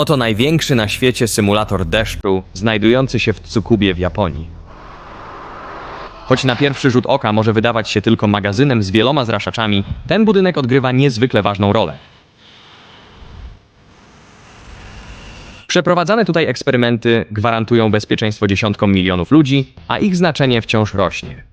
Oto największy na świecie symulator deszczu, znajdujący się w Tsukubie w Japonii. Choć na pierwszy rzut oka może wydawać się tylko magazynem z wieloma zraszaczami, ten budynek odgrywa niezwykle ważną rolę. Przeprowadzane tutaj eksperymenty gwarantują bezpieczeństwo dziesiątkom milionów ludzi, a ich znaczenie wciąż rośnie.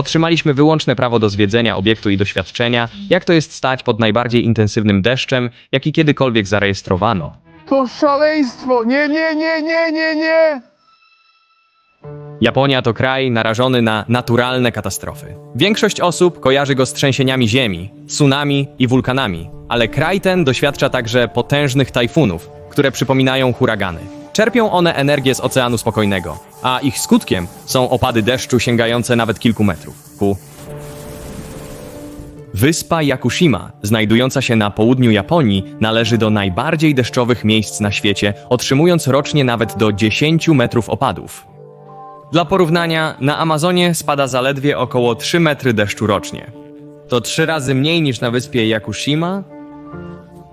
Otrzymaliśmy wyłączne prawo do zwiedzenia obiektu i doświadczenia, jak to jest stać pod najbardziej intensywnym deszczem, jaki kiedykolwiek zarejestrowano. To szaleństwo! Nie, nie, nie, nie, nie, nie! Japonia to kraj narażony na naturalne katastrofy. Większość osób kojarzy go z trzęsieniami ziemi, tsunami i wulkanami, ale kraj ten doświadcza także potężnych tajfunów, które przypominają huragany. Czerpią one energię z Oceanu Spokojnego, a ich skutkiem są opady deszczu sięgające nawet kilku metrów. Ku. Wyspa Yakushima, znajdująca się na południu Japonii, należy do najbardziej deszczowych miejsc na świecie, otrzymując rocznie nawet do 10 metrów opadów. Dla porównania, na Amazonie spada zaledwie około 3 metry deszczu rocznie. To trzy razy mniej niż na wyspie Yakushima.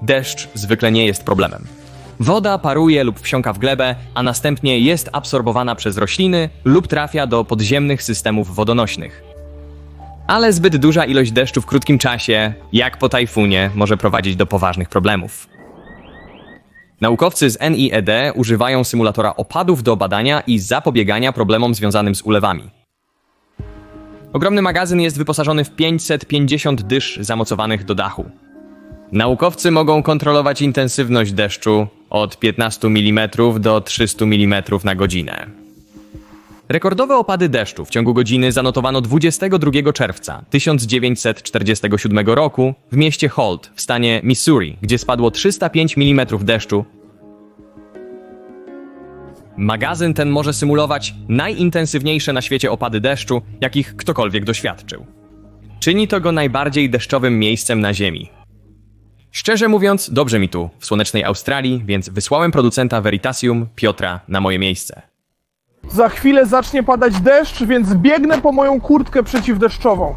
Deszcz zwykle nie jest problemem. Woda paruje lub wsiąka w glebę, a następnie jest absorbowana przez rośliny lub trafia do podziemnych systemów wodonośnych. Ale zbyt duża ilość deszczu w krótkim czasie, jak po tajfunie, może prowadzić do poważnych problemów. Naukowcy z NIED używają symulatora opadów do badania i zapobiegania problemom związanym z ulewami. Ogromny magazyn jest wyposażony w 550 dysz zamocowanych do dachu. Naukowcy mogą kontrolować intensywność deszczu od 15 mm do 300 mm na godzinę. Rekordowe opady deszczu w ciągu godziny zanotowano 22 czerwca 1947 roku w mieście Holt w stanie Missouri, gdzie spadło 305 mm deszczu. Magazyn ten może symulować najintensywniejsze na świecie opady deszczu, jakich ktokolwiek doświadczył. Czyni to go najbardziej deszczowym miejscem na Ziemi. Szczerze mówiąc, dobrze mi tu, w słonecznej Australii, więc wysłałem producenta Veritasium, Piotra, na moje miejsce. Za chwilę zacznie padać deszcz, więc biegnę po moją kurtkę przeciwdeszczową.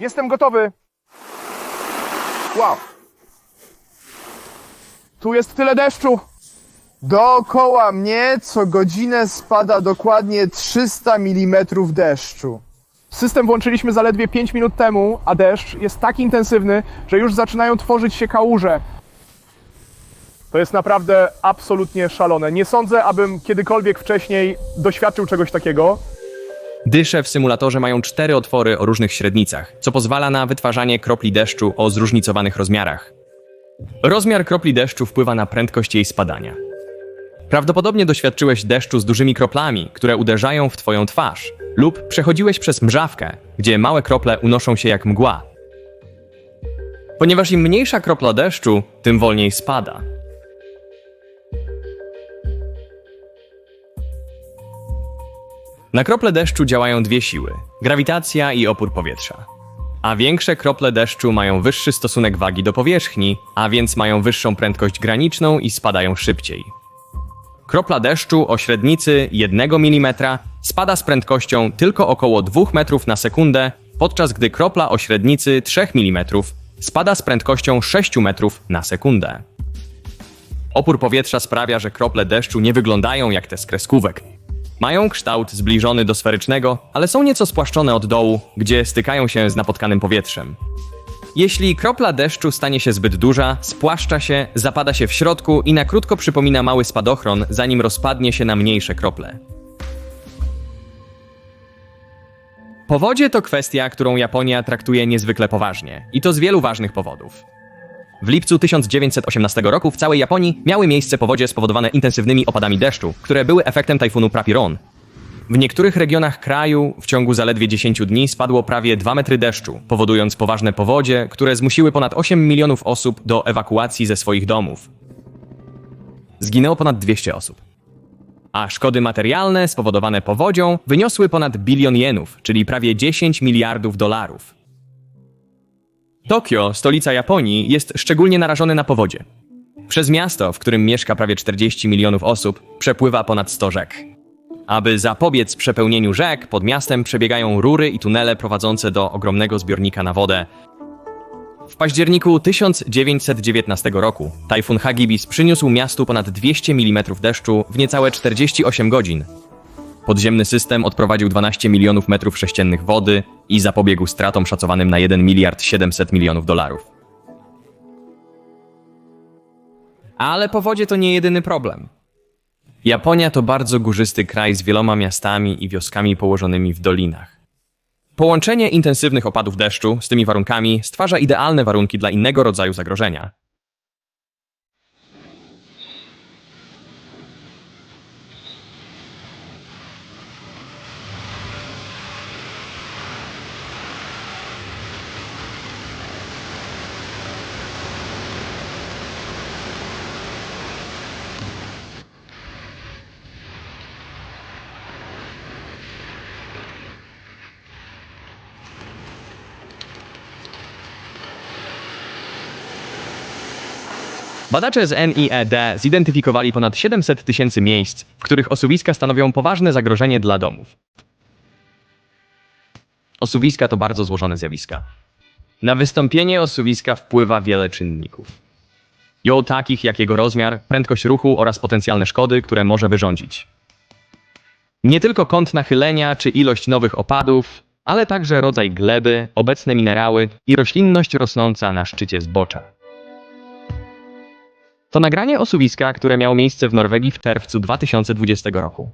Jestem gotowy. Wow. Tu jest tyle deszczu. Dookoła mnie co godzinę spada dokładnie 300 mm deszczu. System włączyliśmy zaledwie 5 minut temu, a deszcz jest tak intensywny, że już zaczynają tworzyć się kałuże. To jest naprawdę absolutnie szalone. Nie sądzę, abym kiedykolwiek wcześniej doświadczył czegoś takiego. Dysze w symulatorze mają cztery otwory o różnych średnicach, co pozwala na wytwarzanie kropli deszczu o zróżnicowanych rozmiarach. Rozmiar kropli deszczu wpływa na prędkość jej spadania. Prawdopodobnie doświadczyłeś deszczu z dużymi kroplami, które uderzają w twoją twarz, lub przechodziłeś przez mrzawkę, gdzie małe krople unoszą się jak mgła. Ponieważ im mniejsza kropla deszczu, tym wolniej spada. Na krople deszczu działają dwie siły: grawitacja i opór powietrza. A większe krople deszczu mają wyższy stosunek wagi do powierzchni, a więc mają wyższą prędkość graniczną i spadają szybciej. Kropla deszczu o średnicy 1 mm spada z prędkością tylko około 2 metrów na sekundę, podczas gdy kropla o średnicy 3 mm spada z prędkością 6 metrów na sekundę. Opór powietrza sprawia, że krople deszczu nie wyglądają jak te z kreskówek. Mają kształt zbliżony do sferycznego, ale są nieco spłaszczone od dołu, gdzie stykają się z napotkanym powietrzem. Jeśli kropla deszczu stanie się zbyt duża, spłaszcza się, zapada się w środku i na krótko przypomina mały spadochron, zanim rozpadnie się na mniejsze krople. Powodzie to kwestia, którą Japonia traktuje niezwykle poważnie i to z wielu ważnych powodów. W lipcu 1918 roku w całej Japonii miały miejsce powodzie spowodowane intensywnymi opadami deszczu, które były efektem tajfunu Prapiron. W niektórych regionach kraju w ciągu zaledwie 10 dni spadło prawie 2 metry deszczu, powodując poważne powodzie, które zmusiły ponad 8 milionów osób do ewakuacji ze swoich domów. Zginęło ponad 200 osób. A szkody materialne spowodowane powodzią wyniosły ponad bilion jenów, czyli prawie 10 miliardów dolarów. Tokio, stolica Japonii, jest szczególnie narażone na powodzie. Przez miasto, w którym mieszka prawie 40 milionów osób, przepływa ponad 100 rzek. Aby zapobiec przepełnieniu rzek, pod miastem przebiegają rury i tunele prowadzące do ogromnego zbiornika na wodę. W październiku 1919 roku tajfun Hagibis przyniósł miastu ponad 200 mm deszczu w niecałe 48 godzin. Podziemny system odprowadził 12 milionów metrów sześciennych wody i zapobiegł stratom szacowanym na 1 miliard 700 milionów dolarów. Ale powodzie to nie jedyny problem. Japonia to bardzo górzysty kraj z wieloma miastami i wioskami położonymi w dolinach. Połączenie intensywnych opadów deszczu z tymi warunkami stwarza idealne warunki dla innego rodzaju zagrożenia. Badacze z NIED zidentyfikowali ponad 700 tysięcy miejsc, w których osuwiska stanowią poważne zagrożenie dla domów. Osuwiska to bardzo złożone zjawiska. Na wystąpienie osuwiska wpływa wiele czynników. Ją takich jak jego rozmiar, prędkość ruchu oraz potencjalne szkody, które może wyrządzić. Nie tylko kąt nachylenia czy ilość nowych opadów, ale także rodzaj gleby, obecne minerały i roślinność rosnąca na szczycie zbocza. To nagranie osuwiska, które miało miejsce w Norwegii w czerwcu 2020 roku.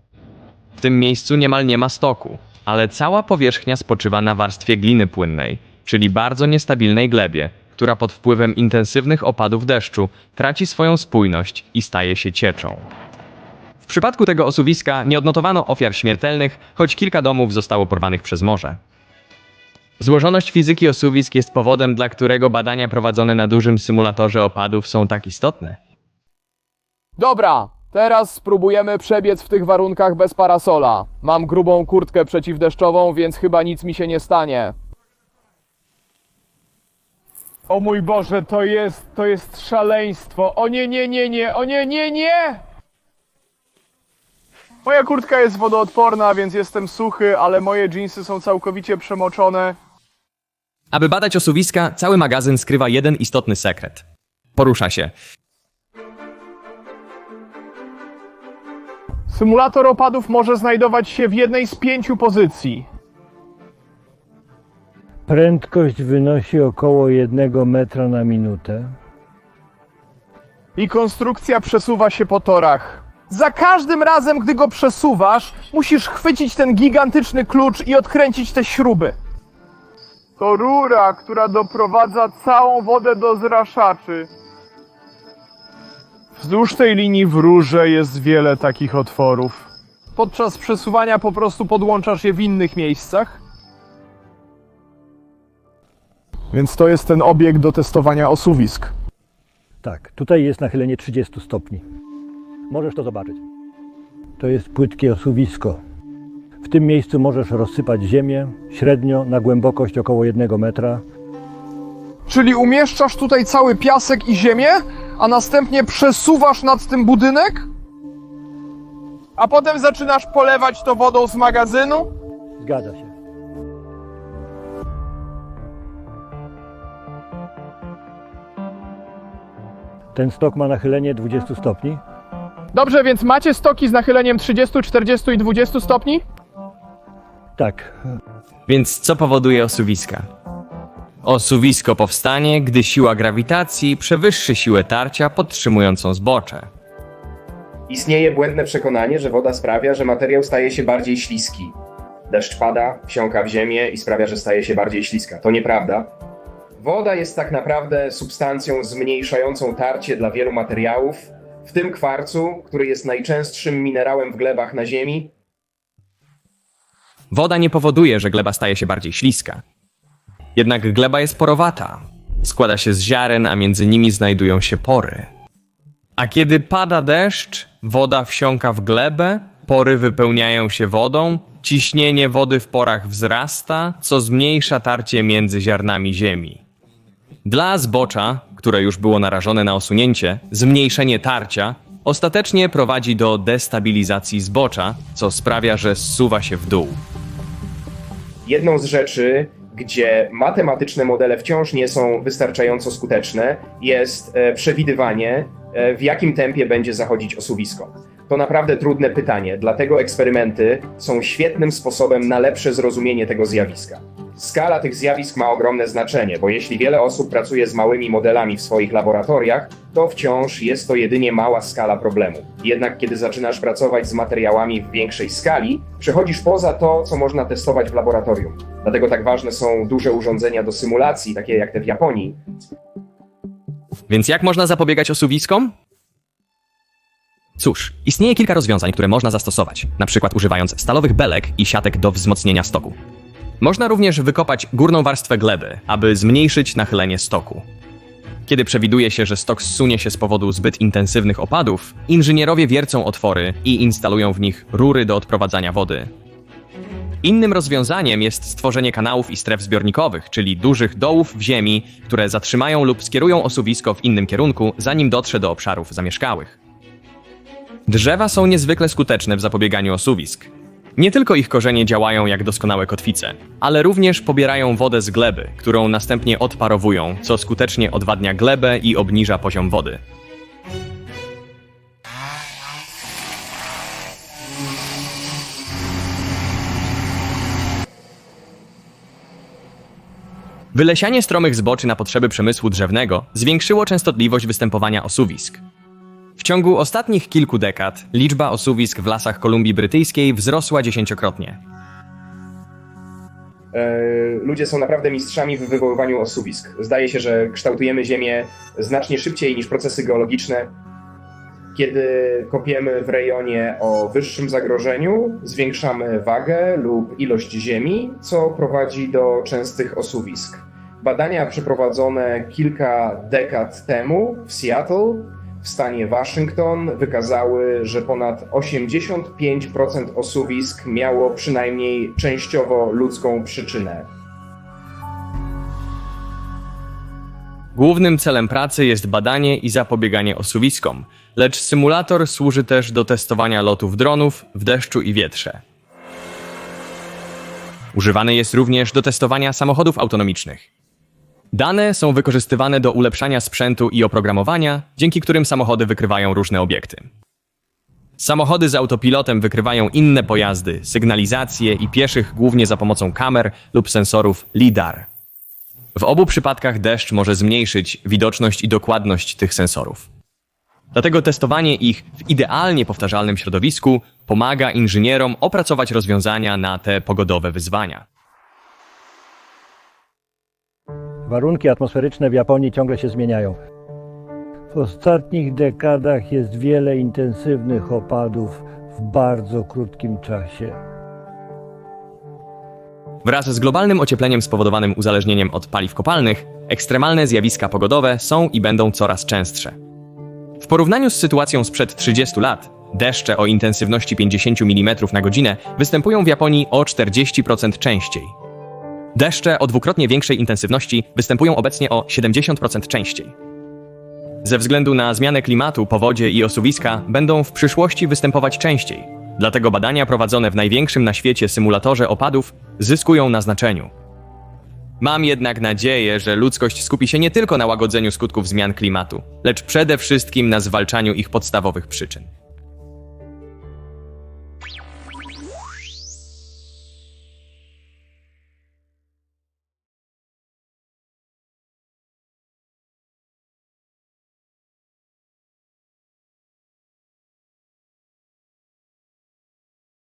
W tym miejscu niemal nie ma stoku, ale cała powierzchnia spoczywa na warstwie gliny płynnej, czyli bardzo niestabilnej glebie, która pod wpływem intensywnych opadów deszczu traci swoją spójność i staje się cieczą. W przypadku tego osuwiska nie odnotowano ofiar śmiertelnych, choć kilka domów zostało porwanych przez morze. Złożoność fizyki osuwisk jest powodem, dla którego badania prowadzone na dużym symulatorze opadów są tak istotne. Dobra, teraz spróbujemy przebiec w tych warunkach bez parasola. Mam grubą kurtkę przeciwdeszczową, więc chyba nic mi się nie stanie. O mój Boże, to jest, to jest szaleństwo. O nie, nie, nie, nie, o nie, nie, nie! Moja kurtka jest wodoodporna, więc jestem suchy, ale moje dżinsy są całkowicie przemoczone. Aby badać osuwiska, cały magazyn skrywa jeden istotny sekret. Porusza się. Symulator opadów może znajdować się w jednej z pięciu pozycji. Prędkość wynosi około 1 metra na minutę. i konstrukcja przesuwa się po torach. Za każdym razem, gdy go przesuwasz, musisz chwycić ten gigantyczny klucz i odkręcić te śruby. To rura, która doprowadza całą wodę do zraszaczy. Wzdłuż tej linii w rurze jest wiele takich otworów. Podczas przesuwania po prostu podłączasz je w innych miejscach. Więc to jest ten obiekt do testowania osuwisk. Tak, tutaj jest nachylenie 30 stopni. Możesz to zobaczyć. To jest płytkie osuwisko. W tym miejscu możesz rozsypać ziemię średnio na głębokość około 1 metra. Czyli umieszczasz tutaj cały piasek i ziemię, a następnie przesuwasz nad tym budynek? A potem zaczynasz polewać to wodą z magazynu? Zgadza się. Ten stok ma nachylenie 20 stopni. Dobrze, więc macie stoki z nachyleniem 30, 40 i 20 stopni? Tak, Więc co powoduje osuwiska? Osuwisko powstanie, gdy siła grawitacji przewyższy siłę tarcia podtrzymującą zbocze. Istnieje błędne przekonanie, że woda sprawia, że materiał staje się bardziej śliski. Deszcz pada, wsiąka w ziemię i sprawia, że staje się bardziej śliska. To nieprawda. Woda jest tak naprawdę substancją zmniejszającą tarcie dla wielu materiałów, w tym kwarcu, który jest najczęstszym minerałem w glebach na Ziemi. Woda nie powoduje, że gleba staje się bardziej śliska. Jednak gleba jest porowata. Składa się z ziaren, a między nimi znajdują się pory. A kiedy pada deszcz, woda wsiąka w glebę, pory wypełniają się wodą, ciśnienie wody w porach wzrasta, co zmniejsza tarcie między ziarnami ziemi. Dla zbocza, które już było narażone na osunięcie, zmniejszenie tarcia ostatecznie prowadzi do destabilizacji zbocza, co sprawia, że zsuwa się w dół. Jedną z rzeczy, gdzie matematyczne modele wciąż nie są wystarczająco skuteczne, jest e, przewidywanie, e, w jakim tempie będzie zachodzić osuwisko. To naprawdę trudne pytanie, dlatego eksperymenty są świetnym sposobem na lepsze zrozumienie tego zjawiska. Skala tych zjawisk ma ogromne znaczenie, bo jeśli wiele osób pracuje z małymi modelami w swoich laboratoriach, to wciąż jest to jedynie mała skala problemu. Jednak kiedy zaczynasz pracować z materiałami w większej skali, przechodzisz poza to, co można testować w laboratorium. Dlatego tak ważne są duże urządzenia do symulacji, takie jak te w Japonii, Więc jak można zapobiegać osuwiskom? Cóż, istnieje kilka rozwiązań, które można zastosować, na przykład używając stalowych belek i siatek do wzmocnienia stoku. Można również wykopać górną warstwę gleby, aby zmniejszyć nachylenie stoku. Kiedy przewiduje się, że stok zsunie się z powodu zbyt intensywnych opadów, inżynierowie wiercą otwory i instalują w nich rury do odprowadzania wody. Innym rozwiązaniem jest stworzenie kanałów i stref zbiornikowych, czyli dużych dołów w ziemi, które zatrzymają lub skierują osuwisko w innym kierunku, zanim dotrze do obszarów zamieszkałych. Drzewa są niezwykle skuteczne w zapobieganiu osuwisk. Nie tylko ich korzenie działają jak doskonałe kotwice, ale również pobierają wodę z gleby, którą następnie odparowują, co skutecznie odwadnia glebę i obniża poziom wody. Wylesianie stromych zboczy na potrzeby przemysłu drzewnego zwiększyło częstotliwość występowania osuwisk. W ciągu ostatnich kilku dekad liczba osuwisk w lasach Kolumbii Brytyjskiej wzrosła dziesięciokrotnie. E, ludzie są naprawdę mistrzami w wywoływaniu osuwisk. Zdaje się, że kształtujemy Ziemię znacznie szybciej niż procesy geologiczne. Kiedy kopiemy w rejonie o wyższym zagrożeniu, zwiększamy wagę lub ilość ziemi, co prowadzi do częstych osuwisk. Badania przeprowadzone kilka dekad temu w Seattle w stanie Waszyngton wykazały, że ponad 85% osuwisk miało przynajmniej częściowo ludzką przyczynę. Głównym celem pracy jest badanie i zapobieganie osuwiskom, lecz symulator służy też do testowania lotów dronów w deszczu i wietrze. Używany jest również do testowania samochodów autonomicznych. Dane są wykorzystywane do ulepszania sprzętu i oprogramowania, dzięki którym samochody wykrywają różne obiekty. Samochody z autopilotem wykrywają inne pojazdy, sygnalizację i pieszych głównie za pomocą kamer lub sensorów LIDAR. W obu przypadkach deszcz może zmniejszyć widoczność i dokładność tych sensorów. Dlatego testowanie ich w idealnie powtarzalnym środowisku pomaga inżynierom opracować rozwiązania na te pogodowe wyzwania. Warunki atmosferyczne w Japonii ciągle się zmieniają. W ostatnich dekadach jest wiele intensywnych opadów w bardzo krótkim czasie. Wraz z globalnym ociepleniem spowodowanym uzależnieniem od paliw kopalnych, ekstremalne zjawiska pogodowe są i będą coraz częstsze. W porównaniu z sytuacją sprzed 30 lat, deszcze o intensywności 50 mm na godzinę występują w Japonii o 40% częściej. Deszcze o dwukrotnie większej intensywności występują obecnie o 70% częściej. Ze względu na zmianę klimatu, powodzie i osuwiska będą w przyszłości występować częściej. Dlatego badania prowadzone w największym na świecie symulatorze opadów zyskują na znaczeniu. Mam jednak nadzieję, że ludzkość skupi się nie tylko na łagodzeniu skutków zmian klimatu, lecz przede wszystkim na zwalczaniu ich podstawowych przyczyn.